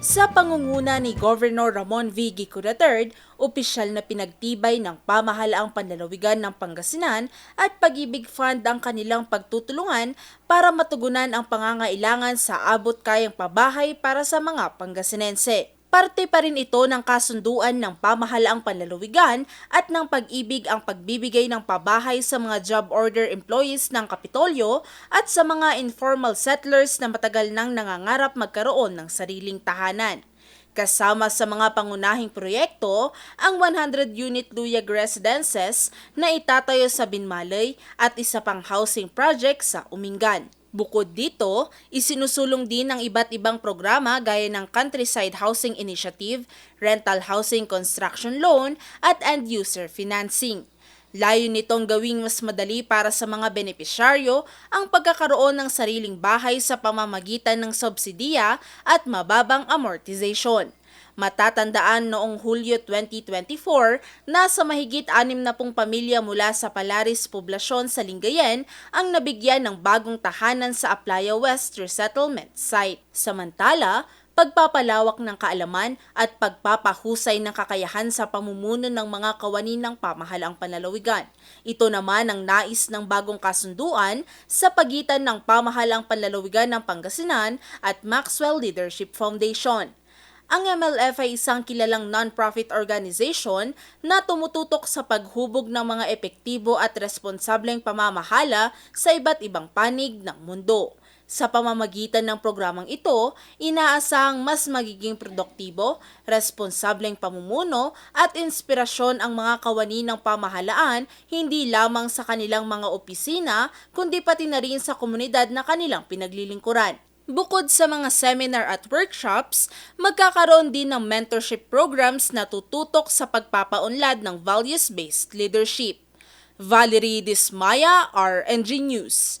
Sa pangunguna ni Governor Ramon V. Gico III, opisyal na pinagtibay ng pamahalaang panlalawigan ng Pangasinan at Pag-ibig Fund ang kanilang pagtutulungan para matugunan ang pangangailangan sa abot kayang pabahay para sa mga Pangasinense. Parte pa rin ito ng kasunduan ng pamahalaang panlalawigan at ng pag-ibig ang pagbibigay ng pabahay sa mga job order employees ng Kapitolyo at sa mga informal settlers na matagal nang nangangarap magkaroon ng sariling tahanan. Kasama sa mga pangunahing proyekto ang 100-unit luyag residences na itatayo sa Binmalay at isa pang housing project sa Umingan. Bukod dito, isinusulong din ang iba't ibang programa gaya ng Countryside Housing Initiative, Rental Housing Construction Loan at End User Financing. Layo nitong gawing mas madali para sa mga benepisyaryo ang pagkakaroon ng sariling bahay sa pamamagitan ng subsidiya at mababang amortization. Matatandaan noong Hulyo 2024, nasa mahigit 60 pamilya mula sa Palaris Poblasyon sa Lingayen ang nabigyan ng bagong tahanan sa Aplaya West Resettlement Site. Samantala, pagpapalawak ng kaalaman at pagpapahusay ng kakayahan sa pamumuno ng mga kawani ng pamahalaang panlalawigan. Ito naman ang nais ng bagong kasunduan sa pagitan ng pamahalaang panlalawigan ng Pangasinan at Maxwell Leadership Foundation. Ang MLF ay isang kilalang non-profit organization na tumututok sa paghubog ng mga epektibo at responsableng pamamahala sa iba't ibang panig ng mundo. Sa pamamagitan ng programang ito, inaasahang mas magiging produktibo, responsableng pamumuno at inspirasyon ang mga kawani ng pamahalaan hindi lamang sa kanilang mga opisina kundi pati na rin sa komunidad na kanilang pinaglilingkuran. Bukod sa mga seminar at workshops, magkakaroon din ng mentorship programs na tututok sa pagpapaunlad ng values-based leadership. Valerie Dismaya, RNG News.